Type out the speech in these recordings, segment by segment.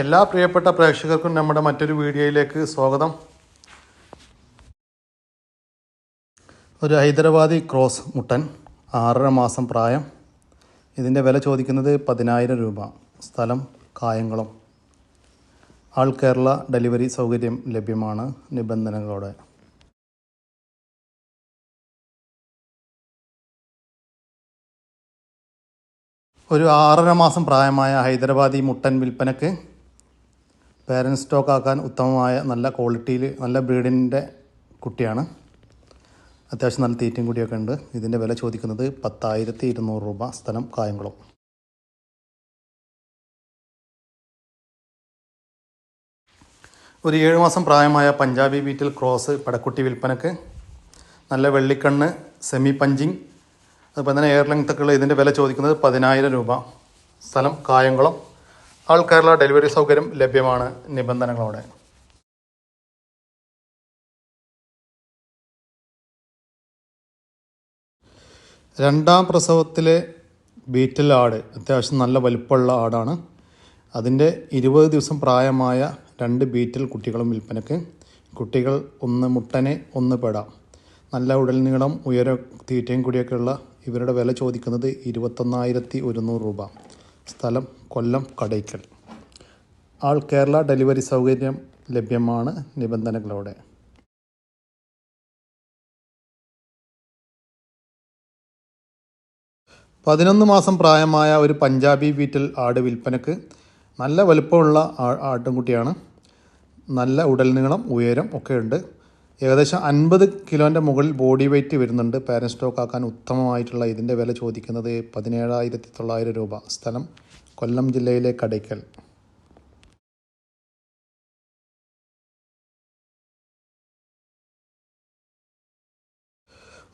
എല്ലാ പ്രിയപ്പെട്ട പ്രേക്ഷകർക്കും നമ്മുടെ മറ്റൊരു വീഡിയോയിലേക്ക് സ്വാഗതം. ഒരു ഹൈദരാബാദി ക്രോസ് മുട്ടൻ ആറര മാസം പ്രായം. ഇതിന്റെ വില ചോദിക്കുന്നത് പതിനായിരം രൂപ. സ്ഥലം കായംകുളം. ആൾ കേരള ഡെലിവറി സൗകര്യം ലഭ്യമാണ് നിബന്ധനകളോടെ. ഒരു ആറര മാസം പ്രായമായ ഹൈദരാബാദി മുട്ടൻ വിൽപ്പനക്ക് പേരന്റ് സ്റ്റോക്ക് ആക്കാൻ ഉത്തമമായ നല്ല ക്വാളിറ്റിയിൽ നല്ല ബ്രീഡിന്റെ കുട്ടിയാണ്. അത്യാവശ്യം നല്ല തീറ്റയും കൂടിയൊക്കെ ഉണ്ട്. ഇതിന്റെ വില ചോദിക്കുന്നത് പത്തായിരത്തി ഇരുന്നൂറ് രൂപ സ്ഥലം കായംകുളം. ഒരു ഏഴ് മാസം പ്രായമായ പഞ്ചാബി ബീറ്റിൽ ക്രോസ് പടക്കുട്ടി വിൽപ്പനക്ക് നല്ല വെള്ളിക്കണ്ണ് സെമി പഞ്ചിങ് അതുപോലെ തന്നെ എയർ ലെങ്ത് ഇതിന്റെ വില ചോദിക്കുന്നത് പതിനായിരം രൂപ സ്ഥലം കായംകുളം. ആൾ കേരള ഡെലിവറി സൗകര്യം ലഭ്യമാണ് നിബന്ധനകളോടെ. രണ്ടാം പ്രസവത്തിലെ ബീറ്റൽ ആട് അത്യാവശ്യം നല്ല വലിപ്പമുള്ള ആടാണ്. അതിന്റെ ഇരുപത് ദിവസം പ്രായമായ രണ്ട് ബീറ്റൽ കുട്ടികളും വിൽപ്പനയ്ക്ക്. കുട്ടികൾ ഒന്ന് മുട്ടനെ ഒന്ന് പെടാം. നല്ല ഉടൽ നീളം ഉയര തീറ്റയും കൂടിയൊക്കെയുള്ള ഇവരുടെ വില ചോദിക്കുന്നത് ഇരുപത്തൊന്നായിരത്തി ഒരുന്നൂറ് രൂപ. സ്ഥലം കൊല്ലം കടയ്ക്കൽ. ആൾ കേരള ഡെലിവറി സൗകര്യം ലഭ്യമാണ് നിബന്ധനകളോടെ. പതിനൊന്ന് മാസം പ്രായമായ ഒരു പഞ്ചാബി വീറ്റൽ ആട് വിൽപ്പനക്ക് നല്ല വലുപ്പമുള്ള ആ- ആട്ടിൻകുട്ടിയാണ് നല്ല ഉടൽ നീളം ഉയരം ഒക്കെ ഉണ്ട്. ഏകദേശം അൻപത് കിലോന്റെ മുകളിൽ ബോഡി വെയ്റ്റ് വരുന്നുണ്ട്. പാരൻ സ്റ്റോക്ക് ആക്കാൻ ഉത്തമമായിട്ടുള്ള ഇതിന്റെ വില ചോദിക്കുന്നത് പതിനേഴായിരത്തി തൊള്ളായിരം രൂപ. സ്ഥലം കൊല്ലം ജില്ലയിലെ കടയ്ക്കൽ.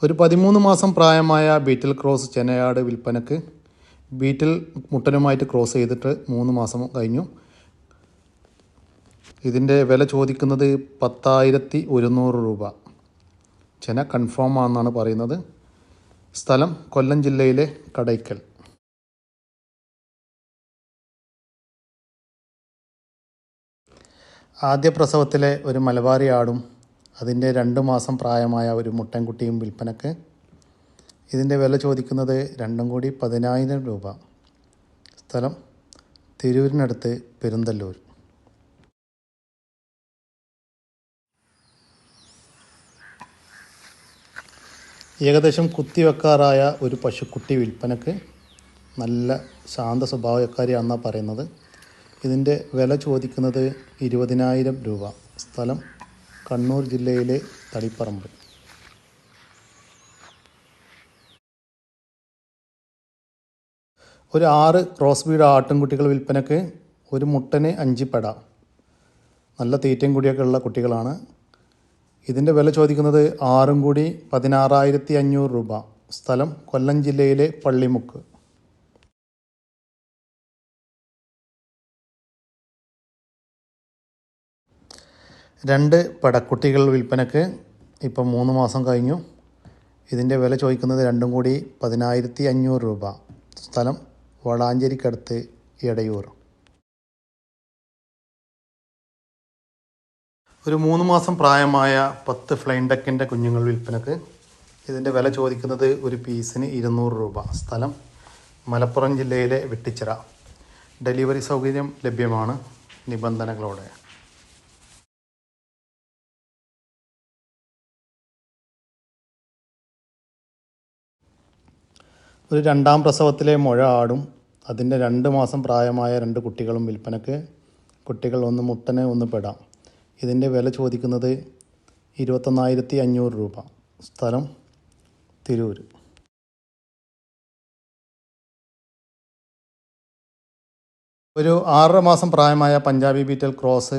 ഒരു പതിമൂന്ന് മാസം പ്രായമായ ബീറ്റിൽ ക്രോസ് ചെന്നയാട് വിൽപ്പനക്ക് ബീറ്റിൽ മുട്ടനുമായിട്ട് ക്രോസ് ചെയ്തിട്ട് മൂന്ന് മാസം കഴിഞ്ഞു. ഇതിന്റെ വില ചോദിക്കുന്നത് പത്തായിരത്തി ഒരുന്നൂറ് രൂപ. ചെന കൺഫേം ആണെന്നാണ് പറയുന്നത്. സ്ഥലം കൊല്ലം ജില്ലയിലെ കടയ്ക്കൽ. ആദ്യ പ്രസവത്തിലെ ഒരു മലബാറി ആടും അതിന്റെ രണ്ട് മാസം പ്രായമായ ഒരു മുട്ടൻകുട്ടിയും വിൽപ്പനക്ക്. ഇതിന്റെ വില ചോദിക്കുന്നത് രണ്ടും കൂടി പതിനായിരം രൂപ. സ്ഥലം തിരൂരിനടുത്ത് പെരുന്തല്ലൂർ. ഏകദേശം കുത്തിവെക്കാറായ ഒരു പശുക്കുട്ടി വിൽപ്പനക്ക് നല്ല ശാന്ത സ്വഭാവക്കാരിയാണെന്നാണ് പറയുന്നത്. ഇതിന്റെ വില ചോദിക്കുന്നത് ഇരുപതിനായിരം രൂപ. സ്ഥലം കണ്ണൂർ ജില്ലയിലെ തളിപ്പറമ്പ്. ഒരു ആറ് ക്രോസ് ബീഡ് ആട്ടിൻകുട്ടികൾ വിൽപ്പനക്ക് ഒരു മുട്ടന് അഞ്ച് പെട. നല്ല തീറ്റയും കൂടിയൊക്കെ ഉള്ള കുട്ടികളാണ്. ഇതിന്റെ വില ചോദിക്കുന്നത് ആറും കൂടി പതിനാറായിരത്തി അഞ്ഞൂറ് രൂപ. സ്ഥലം കൊല്ലം ജില്ലയിലെ പള്ളിമുക്ക്. രണ്ട് പടക്കുട്ടികൾ വിൽപ്പനക്ക് ഇപ്പം മൂന്ന് മാസം കഴിഞ്ഞു. ഇതിന്റെ വില ചോദിക്കുന്നത് രണ്ടും കൂടി പതിനായിരത്തി അഞ്ഞൂറ് രൂപ. സ്ഥലം വളാഞ്ചേരിക്കടുത്ത് എടയൂർ. ഒരു മൂന്ന് മാസം പ്രായമായ പത്ത് ഫ്ലൈൻ ഡക്കിന്റെ കുഞ്ഞുങ്ങൾ വിൽപ്പനക്ക് ഇതിന്റെ വില ചോദിക്കുന്നത് ഒരു പീസിന് ഇരുന്നൂറ് രൂപ. സ്ഥലം മലപ്പുറം ജില്ലയിലെ വെട്ടിച്ചിറ. ഡെലിവറി സൗകര്യം ലഭ്യമാണ് നിബന്ധനകളോടെ. ഒരു രണ്ടാം പ്രസവത്തിലെ മുഴ ആടും അതിന്റെ രണ്ട് മാസം പ്രായമായ രണ്ട് കുട്ടികളും വിൽപ്പനക്ക്. കുട്ടികൾ ഒന്ന് മുട്ടന് ഒന്ന് പെടാം. ഇതിന്റെ വില ചോദിക്കുന്നത് ഇരുപത്തൊന്നായിരത്തി അഞ്ഞൂറ് രൂപ. സ്ഥലം തിരൂർ ഒരു ആറര മാസം പ്രായമായ പഞ്ചാബി ബീറ്റൽ ക്രോസ്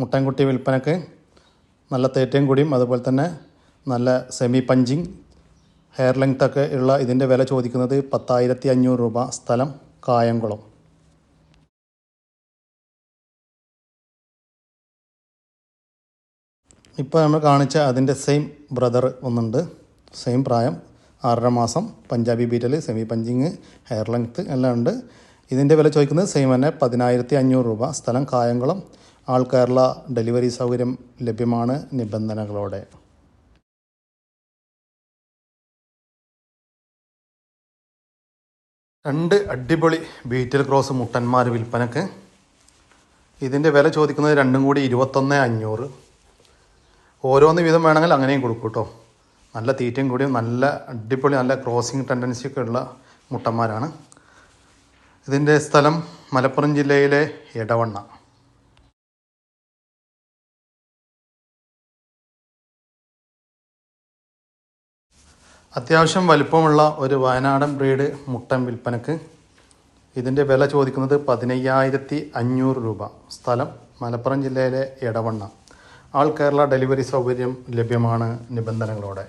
മുട്ടൻകുട്ടി വിൽപ്പനക്ക് നല്ല തേറ്റയും കൂടിയും അതുപോലെ തന്നെ നല്ല സെമി പഞ്ചിങ് ഹെയർ ലെങ്ത് ഒക്കെ ഉള്ള ഇതിന്റെ വില ചോദിക്കുന്നത് പത്തായിരത്തി അഞ്ഞൂറ് രൂപ. സ്ഥലം കായംകുളം. ഇപ്പോൾ നമ്മൾ കാണിച്ച അതിന്റെ സെയിം ബ്രദർ ഒന്നുണ്ട്. സെയിം പ്രായം ആറര മാസം Punjabi Beetal semi punching hair length എല്ലാം ഉണ്ട്. ഇതിന്റെ വില ചോദിക്കുന്നത് സെയിം തന്നെ പതിനായിരത്തി അഞ്ഞൂറ് രൂപ. സ്ഥലം കായംകുളം. ആൾ കേരള ഡെലിവറി സൗകര്യം ലഭ്യമാണ് നിബന്ധനകളോടെ. രണ്ട് അടിപൊളി ബീറ്റൽ ക്രോസ് മുട്ടന്മാർ വിൽപ്പനക്ക്. ഇതിന്റെ വില ചോദിക്കുന്നത് രണ്ടും കൂടി ഇരുപത്തൊന്ന് അഞ്ഞൂറ്. ഓരോന്ന് വീതം വേണമെങ്കിൽ അങ്ങനെയും കൊടുക്കും കേട്ടോ. നല്ല തീറ്റയും കൂടിയും നല്ല അടിപൊളി നല്ല ക്രോസിങ് ടെൻഡൻസി ഒക്കെ ഉള്ള മുട്ടന്മാരാണ്. ഇതിന്റെ സ്ഥലം മലപ്പുറം ജില്ലയിലെ ഇടവണ്ണ അത്യാവശ്യം വലിപ്പമുള്ള ഒരു വയനാടൻ ബ്രീഡ് മുട്ടൻ വിൽപ്പനക്ക്. ഇതിന്റെ വില ചോദിക്കുന്നത് പതിനയ്യായിരത്തി അഞ്ഞൂറ് രൂപ. സ്ഥലം മലപ്പുറം ജില്ലയിലെ എടവണ്ണ. ആൾ കേരള ഡെലിവറി സൗകര്യം ലഭ്യമാണ് നിബന്ധനകളോടെ.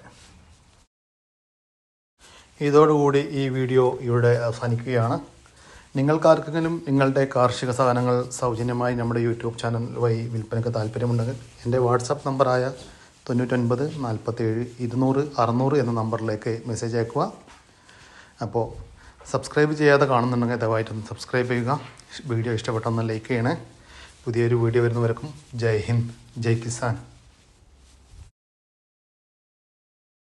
ഇതോടുകൂടി ഈ വീഡിയോ ഇവിടെ അവസാനിക്കുകയാണ്. നിങ്ങൾക്കാർക്കെങ്കിലും നിങ്ങളുടെ കാർഷിക സാധനങ്ങൾ സൗജന്യമായി നമ്മുടെ യൂട്യൂബ് ചാനൽ വഴി വിൽപ്പനയ്ക്ക് താല്പര്യമുണ്ടെങ്കിൽ എന്റെ വാട്സപ്പ് നമ്പറായ തൊണ്ണൂറ്റൊൻപത് നാൽപ്പത്തേഴ് ഇരുന്നൂറ് അറുന്നൂറ് എന്ന നമ്പറിലേക്ക് മെസ്സേജ് അയക്കുക. അപ്പോൾ സബ്സ്ക്രൈബ് ചെയ്യാതെ കാണുന്നുണ്ടെങ്കിൽ ദയവായിട്ടൊന്ന് സബ്സ്ക്രൈബ് ചെയ്യുക. വീഡിയോ ഇഷ്ടപ്പെട്ടൊന്ന് ലൈക്ക് ചെയ്യണേ. പുതിയൊരു വീഡിയോ വരുന്നവർക്കും ജയ് ഹിന്ദ്. ജയ് കിസാൻ